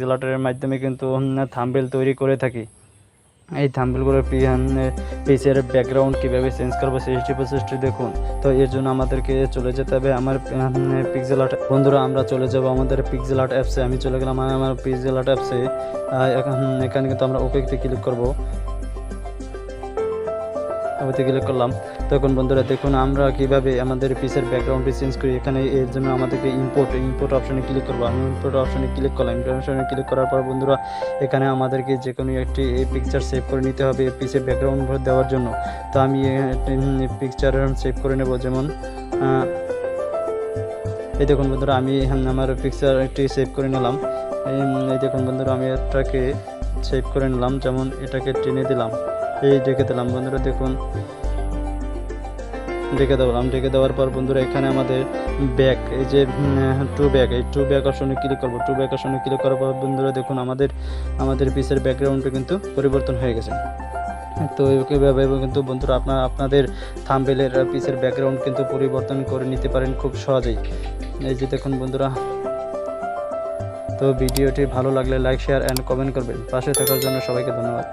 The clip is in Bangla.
পিক্সেল মাধ্যমে কিন্তু থাম্বেল তৈরি করে থাকি। এই থাম্বেলগুলোর পিসের ব্যাকগ্রাউন্ড কীভাবে চেঞ্জ করব সৃষ্টি প্রসৃষ্টি দেখুন। তো এর জন্য আমাদেরকে চলে যেতে হবে আমার পিক্সেল আর্ট বন্ধুরা, আমরা চলে যাব আমাদের পিক্সেল আর্ট অ্যাপসে আমি চলে গেলাম আমার পিক্সেল আর্ট অ্যাপসে এখানে কিন্তু আমরা ওকেতে ক্লিক করব। ওতে ক্লিক করলাম। তখন বন্ধুরা দেখুন, আমরা কীভাবে আমাদের পিসের ব্যাকগ্রাউন্ডটি চেঞ্জ করি। এখানে এর জন্য আমাদেরকে ইম্পোর্ট ইম্পোর্ট অপশনে ক্লিক করব। আমি ইম্পোর্ট অপশনে ক্লিক করলাম। ইম্পোর্ট অপশনে ক্লিক করার পর বন্ধুরা, এখানে আমাদেরকে যে কোনো একটি পিকচার সেভ করে নিতে হবে পিসের ব্যাকগ্রাউন্ড দেওয়ার জন্য। তো আমি পিকচার সেভ করে নেব। যেমন এই দেখুন বন্ধুরা, আমি আমার পিকচার একটি সেভ করে নিলাম। এই দেখুন বন্ধুরা, আমি এটাকে সেভ করে নিলাম। যেমন, এটাকে টেনে দিলাম। এই ডেকে দিলাম বন্ধুরা, দেখুন। ডেকে দিলাম ডেকে দেওয়ার পর বন্ধুরা, এখানে আমাদের ব্যাক এই যে টু ব্যাক এই টু ব্যাক অপশনে ক্লিক করব? টু ব্যাক অপশনে ক্লিক করার পর বন্ধুরা, দেখুন, আমাদের আমাদের পিসের ব্যাকগ্রাউন্ডটা কিন্তু পরিবর্তন হয়ে গেছে। তো এইভাবে কিন্তু বন্ধুরা, আপনার, আপনাদের থাম্বেলের পিসের ব্যাকগ্রাউন্ড কিন্তু পরিবর্তন করে নিতে পারেন খুব সহজেই। এই যে দেখুন বন্ধুরা। তো ভিডিওটি ভালো লাগলে লাইক শেয়ার অ্যান্ড কমেন্ট করবেন। পাশে থাকার জন্য সবাইকে ধন্যবাদ।